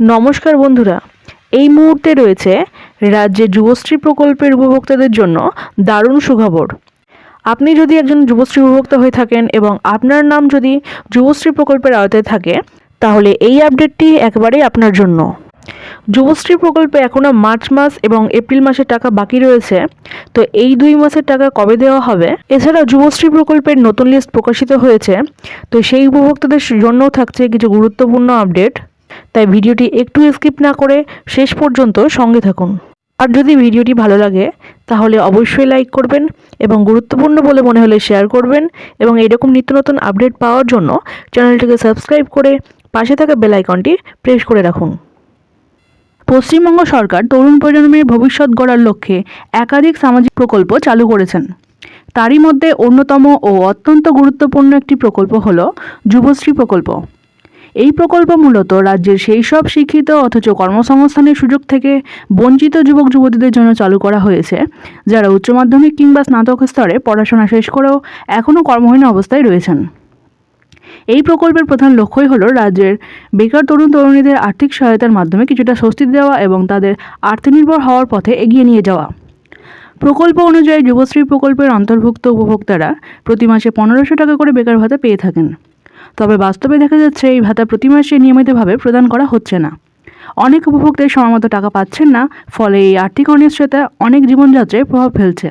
নমস্কার বন্ধুরা। এই মুহূর্তে রয়েছে রাজ্যে যুবশ্রী প্রকল্পের উপভোক্তাদের জন্য দারুণ সুখবর। আপনি যদি একজন যুবশ্রী উপভোক্তা হয়ে থাকেন এবং আপনার নাম যদি যুবশ্রী প্রকল্পের আওতায় থাকে, তাহলে এই আপডেটটি একেবারেই আপনার জন্য। যুবশ্রী প্রকল্পে এখনও মার্চ মাস এবং এপ্রিল মাসের টাকা বাকি রয়েছে। তো এই দুই মাসের টাকা কবে দেওয়া হবে? এছাড়া যুবশ্রী প্রকল্পের নতুন লিস্ট প্রকাশিত হয়েছে। তো সেই উপভোক্তাদের জন্যও থাকছে কিছু গুরুত্বপূর্ণ আপডেট তাই ভিডিওটি একটু স্কিপ না করে শেষ পর্যন্ত সঙ্গে থাকুন। আর যদি ভিডিওটি ভালো লাগে, তাহলে অবশ্যই লাইক করবেন এবং গুরুত্বপূর্ণ বলে মনে হলে শেয়ার করবেন এবং এরকম নিত্য নতুন আপডেট পাওয়ার জন্য চ্যানেলটিকে সাবস্ক্রাইব করে পাশে থাকা বেল আইকনটি প্রেস করে রাখুন। পশ্চিমবঙ্গ সরকার তরুণ প্রজন্মের ভবিষ্যৎ গড়ার লক্ষ্যে একাধিক সামাজিক প্রকল্প চালু করেছেন। তারই মধ্যে অন্যতম ও অত্যন্ত গুরুত্বপূর্ণ একটি প্রকল্প হল যুবশ্রী প্রকল্প। এই প্রকল্প মূলত রাজ্যের সেই সব শিক্ষিত অথচ কর্মসংস্থানের সুযোগ থেকে বঞ্চিত যুবক যুবতীদের জন্য চালু করা হয়েছে, যারা উচ্চ মাধ্যমিক কিংবা স্নাতক স্তরে পড়াশোনা শেষ করেও এখনও কর্মহীন অবস্থায় রয়েছেন। এই প্রকল্পের প্রধান লক্ষ্যই হলো রাজ্যের বেকার তরুণ তরুণীদের আর্থিক সহায়তার মাধ্যমে কিছুটা স্বস্তি দেওয়া এবং তাদের আত্মনির্ভর হওয়ার পথে এগিয়ে নিয়ে যাওয়া। প্রকল্প অনুযায়ী যুবশ্রী প্রকল্পের অন্তর্ভুক্ত উপভোক্তারা প্রতি মাসে পনেরোশো টাকা করে বেকার ভাতা পেয়ে থাকেন। তবে বাস্তবে দেখা যাচ্ছে এই ভাতা প্রতি মাসে নিয়মিতভাবে প্রদান করা হচ্ছে না। অনেক উপভোক্তাই সময়মতো টাকা পাচ্ছেন না, ফলে এই আর্থিক অনিশ্চয়তা অনেক জীবনযাত্রায় প্রভাব ফেলছে।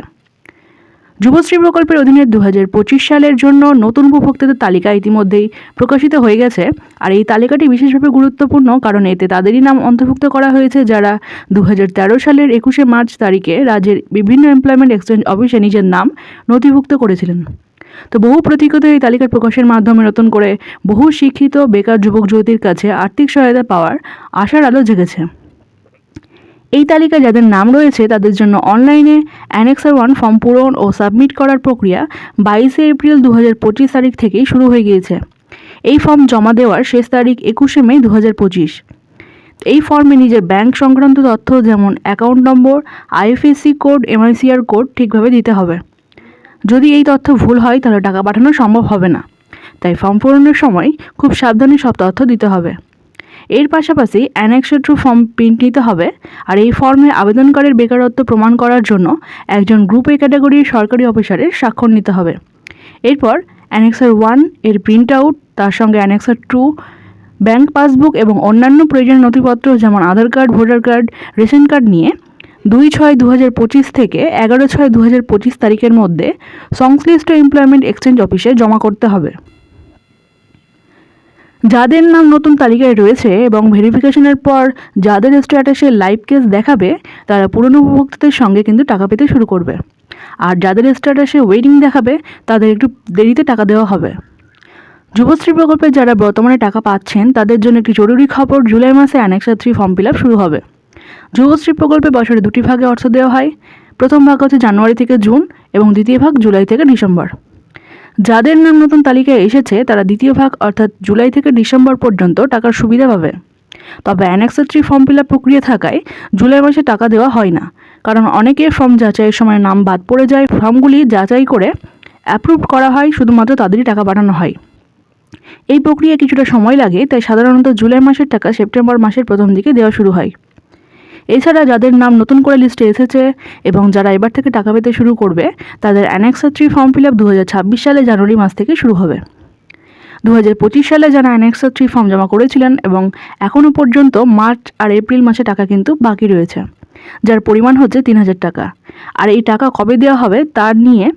যুবশ্রী প্রকল্পের অধীনে দু হাজার পঁচিশ সালের জন্য নতুন উপভোক্তাদের তালিকা ইতিমধ্যেই প্রকাশিত হয়ে গেছে, আর এই তালিকাটি বিশেষভাবে গুরুত্বপূর্ণ, কারণ এতে তাদেরই নাম অন্তর্ভুক্ত করা হয়েছে, যারা দু হাজার তেরো সালের একুশে মার্চ তারিখে রাজ্যের বিভিন্ন এমপ্লয়মেন্ট এক্সচেঞ্জ অফিসে নিজের নাম নথিভুক্ত করেছিলেন। তো বহু প্রতীক্ষিত এই তালিকার প্রকাশের মাধ্যমে নতুন করে বহু শিক্ষিত, বেকার যুবক যুবতীর কাছে আর্থিক সহায়তা পাওয়ার আশার আলো জেগেছে। এই তালিকায় যাদের নাম রয়েছে, তাদের জন্য অনলাইনে অ্যানেক্সার ওয়ান ফর্ম পূরণ ও সাবমিট করার প্রক্রিয়া বাইশে এপ্রিল দু হাজার পঁচিশ তারিখ থেকেই শুরু হয়ে গিয়েছে। এই ফর্ম জমা দেওয়ার শেষ তারিখ একুশে মে দু হাজার পঁচিশ। এই ফর্মে নিজের ব্যাংক সংক্রান্ত তথ্য যেমন account number, IFSC code, MICR code ঠিকভাবে দিতে হবে। যদি এই তথ্য ভুল হয়, তাহলে টাকা পাঠানো সম্ভব হবে না। তাই ফর্ম পূরণের সময় খুব সাবধানে সব তথ্য দিতে হবে। এর পাশাপাশি অ্যানেক্সের থ্রু ফর্ম প্রিন্ট নিতে হবে আর এই ফর্মে আবেদনকারীর বেকারত্ব প্রমাণ করার জন্য একজন গ্রুপ এ ক্যাটাগরির সরকারি অফিসারের স্বাক্ষর নিতে হবে। এরপর অ্যানেক্সার ওয়ানের প্রিন্ট আউট তার সঙ্গে অ্যানেক্সার টু ব্যাংক পাসবুক এবং অন্যান্য প্রয়োজনীয় নথিপত্র যেমন Aadhaar card voter card ration card নিয়ে দুই ছয় দু হাজার পঁচিশ থেকে এগারো ছয় দু হাজার পঁচিশ তারিখের মধ্যে সংশ্লিষ্ট এমপ্লয়মেন্ট এক্সচেঞ্জ অফিসে জমা করতে হবে। যাদের নাম নতুন তালিকায় রয়েছে এবং ভেরিফিকেশনের পর যাদের স্ট্যাটাসে লাইভ কেস দেখাবে, তারা পুরনো উপভোক্তাদের সঙ্গে কিন্তু টাকা পেতে শুরু করবে। আর যাদের স্ট্যাটাসে ওয়েটিং দেখাবে, তাদের একটু দেরিতে টাকা দেওয়া হবে। যুবশ্রী প্রকল্পে যারা বর্তমানে টাকা পাচ্ছেন, তাদের জন্য একটি জরুরি খবর জুলাই মাসে annexure three form fill up শুরু হবে। যুবশ্রী প্রকল্পে বছরে দুটি ভাগে অর্থ দেওয়া হয়। প্রথম ভাগ হচ্ছে জানুয়ারি থেকে জুন এবং দ্বিতীয় ভাগ জুলাই থেকে ডিসেম্বর। যাদের নাম নতুন তালিকায় এসেছে, তারা দ্বিতীয় ভাগ অর্থাৎ জুলাই থেকে ডিসেম্বর পর্যন্ত টাকার সুবিধা পাবে। তবে annexure three form fill up প্রক্রিয়া থাকায় জুলাই মাসে টাকা দেওয়া হয় না। কারণ অনেকের ফর্ম যাচাইয়ের সময় নাম বাদ পড়ে যায়। ফর্মগুলি যাচাই করে অ্যাপ্রুভ করা হয়, শুধুমাত্র তাদেরই টাকা পাঠানো হয়। এই প্রক্রিয়া কিছুটা সময় লাগে, তাই সাধারণত জুলাই মাসের টাকা সেপ্টেম্বর মাসের প্রথম দিকে দেওয়া শুরু হয়। এছাড়া যাদের নাম নতুন করে লিস্টে এসেছে এবং যারা এবার থেকে টাকা পেতে শুরু করবে, তাদের annexure three form fill up দু হাজার ছাব্বিশ সালে জানুয়ারি মাস থেকে শুরু হবে। দু পঁচিশ সালে যারা অ্যানেক্সা থ্রি ফর্ম জমা করেছিলেন এবং এখনও পর্যন্ত মার্চ আর এপ্রিল মাসে টাকা কিন্তু বাকি রয়েছে, যার পরিমাণ হচ্ছে তিন হাজার টাকা। আর এই টাকা কবে দেওয়া হবে তার নিয়ে,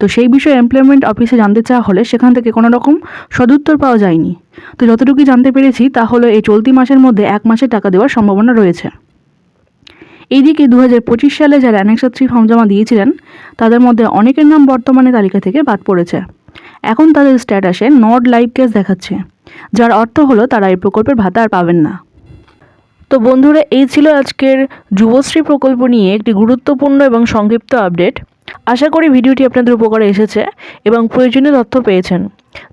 তো সেই বিষয়ে এমপ্লয়মেন্ট অফিসে জানতে চাওয়া হলে সেখান থেকে কোনো রকম সদুত্তর পাওয়া যায়নি। তো যতটুকু জানতে পেরেছি, তা হলো এই চলতি মাসের মধ্যে এক মাসে টাকা দেওয়ার সম্ভাবনা রয়েছে। এইদিকে দু হাজার পঁচিশ সালে যারা অ্যানেক্সা থ্রি ফর্ম জমা দিয়েছিলেন, তাদের মধ্যে অনেকের নাম বর্তমানে তালিকা থেকে বাদ পড়েছে। এখন তাদের স্ট্যাটাসে নট লাইভ কেস দেখাচ্ছে, যার অর্থ হলো তারা এই প্রকল্পের ভাতা আর পাবেন না। তো বন্ধুরা, এই ছিল আজকের যুবশ্রী প্রকল্প নিয়ে একটি গুরুত্বপূর্ণ এবং সংক্ষিপ্ত আপডেট। আশা করি ভিডিওটি আপনাদের উপকারে এসেছে এবং প্রয়োজনীয় তথ্য পেয়েছেন।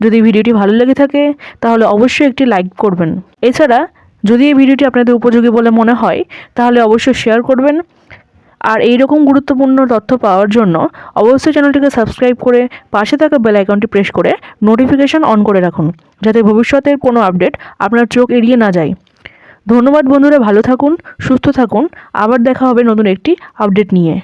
যদি ভিডিওটি ভালো লেগে থাকে, তাহলে অবশ্যই একটি লাইক করবেন। এছাড়া যদি এই ভিডিওটি আপনাদের উপযোগী বলে মনে হয়, তাহলে অবশ্যই শেয়ার করবেন। আর এই রকম গুরুত্বপূর্ণ তথ্য পাওয়ার জন্য অবশ্যই চ্যানেলটিকে সাবস্ক্রাইব করে পাশে থাকা বেল আইকনটি প্রেস করে নোটিফিকেশান অন করে রাখুন, যাতে ভবিষ্যতের কোনো আপডেট আপনার চোখ এড়িয়ে না যায়। ধন্যবাদ বন্ধুরা, ভালো থাকুন, সুস্থ থাকুন। আবার দেখা হবে নতুন একটি আপডেট নিয়ে।